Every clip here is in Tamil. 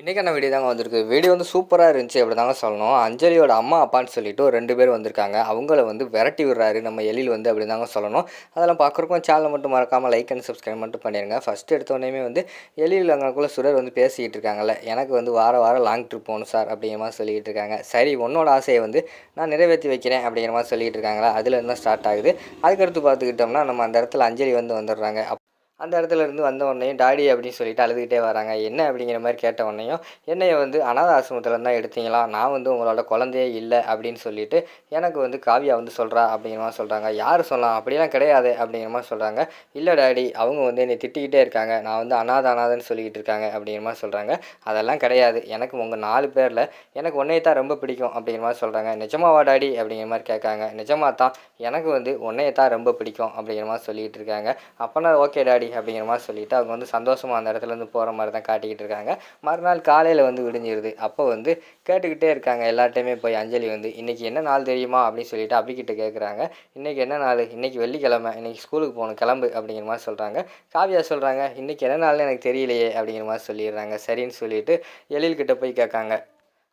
இன்றைக்கான வீடியோ தாங்க வந்திருக்கு. வீடியோ வந்து சூப்பராக இருந்துச்சு அப்படி தாங்க சொல்லணும். அஞ்சலியோட அம்மா அப்பான்னு சொல்லிட்டு ஒரு ரெண்டு பேர் வந்திருக்காங்க. அவங்கள வந்து விரட்டி விடுறாரு நம்ம எழில் வந்து அப்படி தாங்க சொல்லணும். அதெல்லாம் பார்க்குறக்கும் சேனலை மட்டும் மறக்காமல் லைக் அண்ட் சப்ஸ்கிரைப் மட்டும் பண்ணிடுங்க ஃபஸ்ட் எடுத்தோடனே வந்து எழில் அங்கக்குள்ளே சுரர் வந்து பேசிக்கிட்டு இருக்காங்கல்ல. எனக்கு வந்து வார வாரம் லாங் ட்ரிப் போகணும் சார் அப்படிங்கிற மாதிரி சொல்லிகிட்டு இருக்காங்க. சரி உன்னோட ஆசையை வந்து நான் நிறைவேற்றி வைக்கிறேன் அப்படிங்கிற மாதிரி சொல்லிகிட்டு இருக்காங்களா? அதில் இருந்தால் ஸ்டார்ட் ஆகுது. அதுக்கடுத்து பார்த்துக்கிட்டோம்னா நம்ம அந்த இடத்துல அஞ்சலி வந்து வந்துடுறாங்க. அப் அந்த இடத்துல இருந்து வந்த உடனேயும் டாடி அப்படின்னு சொல்லிட்டு அழுதுகிட்டே வராங்க. என்ன? அப்படிங்கிற மாதிரி கேட்ட உடனேயும் என்னையை வந்து அனாத ஆசிரமத்தில் தான் எடுத்தீங்களா? நான் வந்து உங்களோட குழந்தையே இல்லை அப்படின்னு சொல்லிட்டு எனக்கு வந்து காவியா வந்து சொல்கிறா அப்படிங்கிற மாதிரி சொல்கிறாங்க யார் சொல்லலாம் அப்படிலாம் கிடையாது அப்படிங்கிற மாதிரி சொல்கிறாங்க இல்லை டாடி அவங்க வந்து என்னை திட்டிக்கிட்டே இருக்காங்க. நான் வந்து அனாத அனாதன்னு சொல்லிக்கிட்டு இருக்காங்க அப்படிங்கிற மாதிரி சொல்கிறாங்க அதெல்லாம் கிடையாது. எனக்கு உங்கள் நாலு பேரில் எனக்கு உன்னையை தான் ரொம்ப பிடிக்கும் அப்படிங்கிற மாதிரி சொல்கிறாங்க நிஜமாவா டாடி அப்படிங்கிற மாதிரி கேட்காங்க. நிஜமாக தான். எனக்கு வந்து உன்னையை தான் ரொம்ப பிடிக்கும் அப்படிங்கிற மாதிரி சொல்லிகிட்டு இருக்காங்க. அப்போனா ஓகே டாடி அப்படிங்கிற மாதிரி சொல்லிவிட்டு அவங்க வந்து சந்தோஷமாக அந்த இடத்துலேருந்து போகிற மாதிரி தான் காட்டிக்கிட்டு இருக்காங்க. மறுநாள் காலையில் வந்து விடிஞ்சிருது. அப்போ வந்து கேட்டுக்கிட்டே இருக்காங்க. எல்லார்ட்டையுமே போய் அஞ்சலி வந்து இன்றைக்கி என்ன நாள் தெரியுமா? அப்படின்னு சொல்லிட்டு அபிக்கிட்ட கேட்குறாங்க இன்றைக்கி என்ன நாள்? இன்றைக்கி வெள்ளிக்கிழமை. இன்றைக்கி ஸ்கூலுக்கு போகணும். கிளம்பு. அப்படிங்கிற மாதிரி சொல்கிறாங்க காவியா சொல்கிறாங்க இன்றைக்கி என்ன நாள்னு எனக்கு தெரியலையே. அப்படிங்கிற மாதிரி சொல்லிடுறாங்க. சரின்னு சொல்லிட்டு எழில்கிட்ட போய் கேட்காங்க.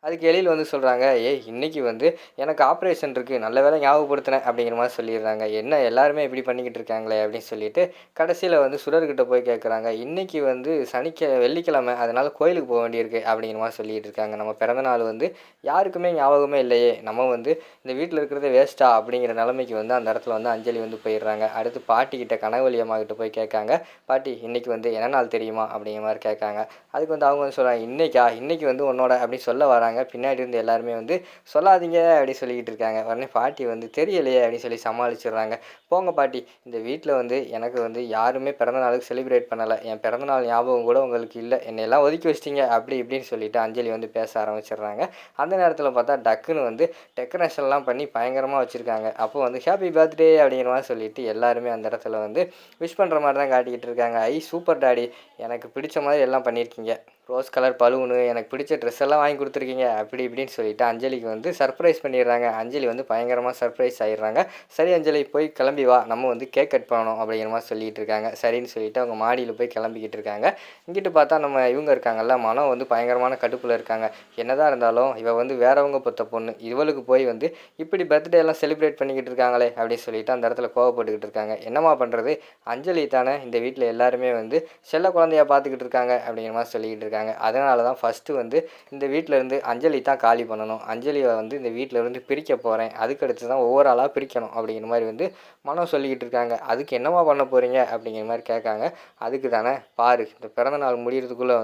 அதுக்கு எழில் வந்து சொல்கிறாங்க ஏய் இன்றைக்கி வந்து எனக்கு ஆப்ரேஷன் இருக்குது நல்ல வேலை ஞாபகப்படுத்தினேன் அப்படிங்கிற மாதிரி சொல்லிடுறாங்க. என்ன எல்லாருமே இப்படி பண்ணிக்கிட்டு இருக்காங்களே அப்படின்னு சொல்லிட்டு கடைசியில் வந்து சுடர்கிட்ட போய் கேட்குறாங்க இன்றைக்கி வந்து சனிக்க வெள்ளிக்கிழமை அதனால் கோயிலுக்கு போக வேண்டியிருக்கு அப்படிங்கிற மாதிரி சொல்லிட்டு இருக்காங்க. நம்ம பிறந்த நாள் வந்து யாருக்குமே ஞாபகமே இல்லையே. நம்ம வந்து இந்த வீட்டில் இருக்கிறத வேஸ்ட்டா அப்படிங்கிற நிலைமைக்கு வந்து அந்த இடத்துல வந்து அஞ்சலி வந்து போயிடுறாங்க. அடுத்து பாட்டிக்கிட்ட கனகவலி அம்மாக்கிட்ட போய் கேட்காங்க பாட்டி இன்றைக்கி வந்து என்ன நாள் தெரியுமா? அப்படிங்கிற மாதிரி கேட்காங்க. அதுக்கு வந்து அவங்க வந்து சொல்கிறாங்க இன்றைக்கா இன்றைக்கி வந்து உன்னோட அப்படின்னு சொல்ல வராங்க. பின்னாடி இருந்து எல்லாருமே வந்து சொல்லாதீங்க அப்படின்னு சொல்லிக்கிட்டு இருக்காங்க. உடனே பாட்டி வந்து தெரியலையே அப்படின்னு சொல்லி சமாளிச்சிடுறாங்க. போங்க பாட்டி இந்த வீட்டில் வந்து எனக்கு வந்து யாருமே பிறந்த நாளுக்கு செலிப்ரேட் பண்ணலை. என் பிறந்த நாள் ஞாபகம் கூட உங்களுக்கு இல்லை. என்னையெல்லாம் ஒதுக்கி வச்சிட்டீங்க. அப்படி இப்படின்னு சொல்லிட்டு அஞ்சலி வந்து பேச ஆரம்பிச்சிடுறாங்க. அந்த நேரத்தில் பார்த்தா டக்குன்னு வந்து டெக்கரேஷன்லாம் பண்ணி பயங்கரமாக வச்சுருக்காங்க. அப்போ வந்து ஹாப்பி பர்த்டே அப்படிங்கிற மாதிரி சொல்லிட்டு எல்லாருமே அந்த இடத்துல வந்து விஷ் பண்ணுற மாதிரி தான் காட்டிக்கிட்டு இருக்காங்க. ஐ சூப்பர் டாடி. எனக்கு பிடிச்ச மாதிரி எல்லாம் பண்ணியிருக்கீங்க. ரோஸ் கலர் பலூனு எனக்கு பிடிச்ச ட்ரெஸ் எல்லாம் வாங்கி கொடுத்துருக்கீங்க. அப்படி இப்படின்னு சொல்லிட்டு அஞ்சலிக்கு வந்து சர்ப்ரைஸ் பண்ணிடுறாங்க. அஞ்சலி வந்து பயங்கரமாக சர்ப்ரைஸ் ஆகிடுறாங்க சரி அஞ்சலி போய் கிளம்பி வா. நம்ம வந்து கேக் கட் பண்ணணும் அப்படிங்கிற மாதிரி சொல்லிட்டு இருக்காங்க. சரின்னு சொல்லிட்டு அவங்க மாடியில் போய் கிளம்பிக்கிட்டு இருக்காங்க. இங்கிட்டு பார்த்தா நம்ம இவங்க இருக்காங்கல்ல மனம் வந்து பயங்கரமான கடுப்பில் இருக்காங்க. என்னதான் இருந்தாலும் இவள் வந்து வேறவங்க பொத்த பொண்ணு. இவளுக்கு போய் வந்து இப்படி பர்த்டே எல்லாம் செலிப்ரேட் பண்ணிக்கிட்டு இருக்காங்களே அப்படின்னு சொல்லிட்டு அந்த இடத்துல கோவப்பட்டுக்கிட்டு இருக்காங்க. என்னம்மா பண்ணுறது அஞ்சலி தானே இந்த வீட்டில் எல்லாருமே வந்து செல்ல குழந்தையா பார்த்துக்கிட்டு இருக்காங்க அப்படிங்கிற மாதிரி சொல்லிக்கிட்டு இருக்காங்க. அதனால தான் ஃபஸ்ட்டு வந்து இந்த வீட்டில் இருந்து அஞ்சலி தான் காலி பண்ணணும். அஞ்சலியை வந்து இந்த வீட்டில் இருந்து பிரிக்க போகிறேன் அதுக்கடுத்து தான் ஒவ்வொரு ஆளாக பிரிக்கணும் அப்படிங்கிற மாதிரி வந்து மனம் சொல்லிக்கிட்டு இருக்காங்க. அதுக்கு என்னம்மா பண்ண போகிறீங்க அப்படிங்கிற மாதிரி கேட்காங்க. அதுக்கு தானே பாரு இந்த பிறந்த நாள்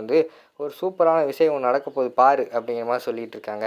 வந்து ஒரு சூப்பரான விஷயம் ஒன்று நடக்க போகுது பாரு அப்படிங்கிற மாதிரி சொல்லிகிட்டு இருக்காங்க.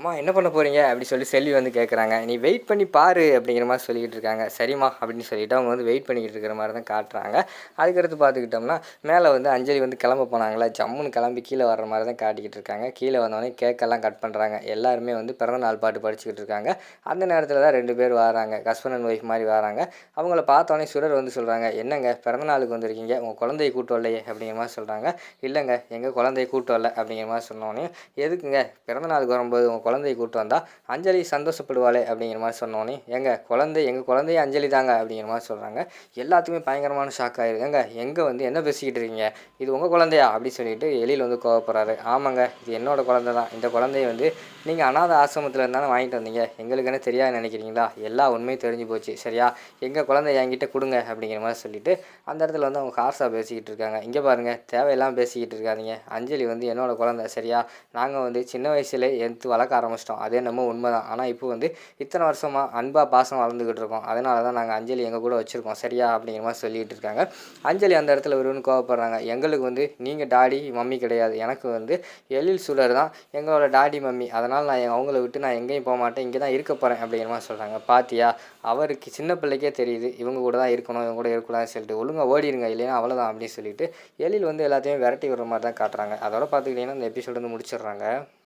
அம்மா என்ன பண்ண போகிறீங்க அப்படி சொல்லி செல்வி வந்து கேட்குறாங்க நீ வெயிட் பண்ணி பாரு அப்படிங்கிற மாதிரி சொல்லிக்கிட்டு இருக்காங்க. சரிம்மா அப்படின்னு சொல்லிட்டு அவங்க வந்து வெயிட் பண்ணிக்கிட்டு இருக்கிற மாதிரி தான் காட்டுறாங்க. அதுக்கடுத்து பார்த்துக்கிட்டோம்னா மேலே வந்து அஞ்சலி வந்து கிளம்ப போனாங்களே ஜம்முன்னு கிளம்பி கீழே வர்ற மாதிரி தான் காட்டிக்கிட்டு இருக்காங்க. கீழே வந்தோடனே கேக்கெல்லாம் கட் பண்ணுறாங்க எல்லாருமே வந்து பிறந்த நாள் பாட்டு படிச்சுக்கிட்டு இருக்காங்க. அந்த நேரத்தில் தான் ரெண்டு பேர் வராங்க. ஹஸ்பண்ட் அண்ட் ஒய்ஃப் மாதிரி வராங்க. அவங்கள பார்த்தோன்னே சுடர் வந்து சொல்கிறாங்க என்னங்க பிறந்த நாளுக்கு வந்திருக்கீங்க? உங்கள் குழந்தைய கூட்டு வரலையே அப்படிங்கிற மாதிரி சொல்கிறாங்க இல்லைங்க எங்கள் குழந்தைய கூட்டு வரல அப்படிங்கிற மாதிரி சொன்னோன்னே எதுக்குங்க? பிறந்த நாளுக்கு வரும்போது உங்கள் குழந்தைய கூட்டு வந்தால் அஞ்சலி சந்தோஷப்படுவாளே அப்படிங்கிற மாதிரி சொன்னோன்னே எங்கள் குழந்தை எங்கள் குழந்தைய அஞ்சலி தாங்க அப்படிங்கிற மாதிரி சொல்கிறாங்க எல்லாத்துக்குமே பயங்கரமான ஷாக் ஆயிடுது எங்கள் எங்கே வந்து என்ன பேசிக்கிட்டு இருக்கீங்க? இது உங்கள் குழந்தையா? அப்படின்னு சொல்லிட்டு எழில் வந்து கோவப்படுறாரு. ஆமாங்க இது என்னோடய குழந்தை தான். இந்த குழந்தைய வந்து நீங்கள் அனாத ஆசிரமத்தில் இருந்தாலும் வாங்கிட்டு வந்தீங்க. எங்களுக்கு என்ன தெரியாது நினைக்கிறீங்களா? எல்லா உண்மையும் தெரிஞ்சு போச்சு. சரியா? எங்கள் குழந்தை என்கிட்ட கொடுங்க அப்படிங்கிற மாதிரி சொல்லிட்டு அந்த இடத்துல வந்து அவங்க கார்ஸாக பேசிக்கிட்டு இருக்காங்க. இங்கே பாருங்கள் தேவையெல்லாம் பேசிக்கிட்டு இருக்காதீங்க. அஞ்சலி வந்து என்னோடய குழந்தை சரியா? நாங்கள் வந்து சின்ன வயசுல எடுத்து வளர்க்க ஆரம்பிச்சிட்டோம். அதே நம்ம உண்மை தான் ஆனால் இப்போ வந்து இத்தனை வருஷமாக அன்பாக பாசம் வளர்ந்துக்கிட்டு இருக்கோம். அதனால தான் நாங்கள் அஞ்சலி எங்கள் கூட வச்சுருக்கோம். சரியா? அப்படிங்கிற மாதிரி சொல்லிகிட்டு இருக்காங்க. அஞ்சலி அந்த இடத்துல வருவன்னு கோவப்படுறாங்க. எங்களுக்கு வந்து நீங்கள் டாடி மம்மி கிடையாது. எனக்கு வந்து எழில் சுடர் தான். எங்களோட டாடி மம்மி. அதனால் நான் அவங்கள விட்டு நான் எங்கேயும் போக மாட்டேன். இங்கே தான் இருக்க போகிறேன் அப்படிங்கிற மாதிரி சொல்கிறாங்க பாத்தியா? அவருக்கு சின்ன பிள்ளைக்கே தெரியுது. இவங்க கூட தான் இருக்கணும். இவங்க கூட இருக்கக்கூடாதுன்னு சொல்லிட்டு. ஒழுங்காக ஓடிடுங்க இல்லைன்னா அவ்வளோதான் அப்படின்னு சொல்லிட்டு எழில் வந்து எல்லாத்தையும் விரட்டி விடுற மாதிரி தான் காட்டுறாங்க. அதோட பார்த்துக்கிட்டிங்கன்னா இந்த எபிசோடு வந்து முடிச்சிடுறாங்க.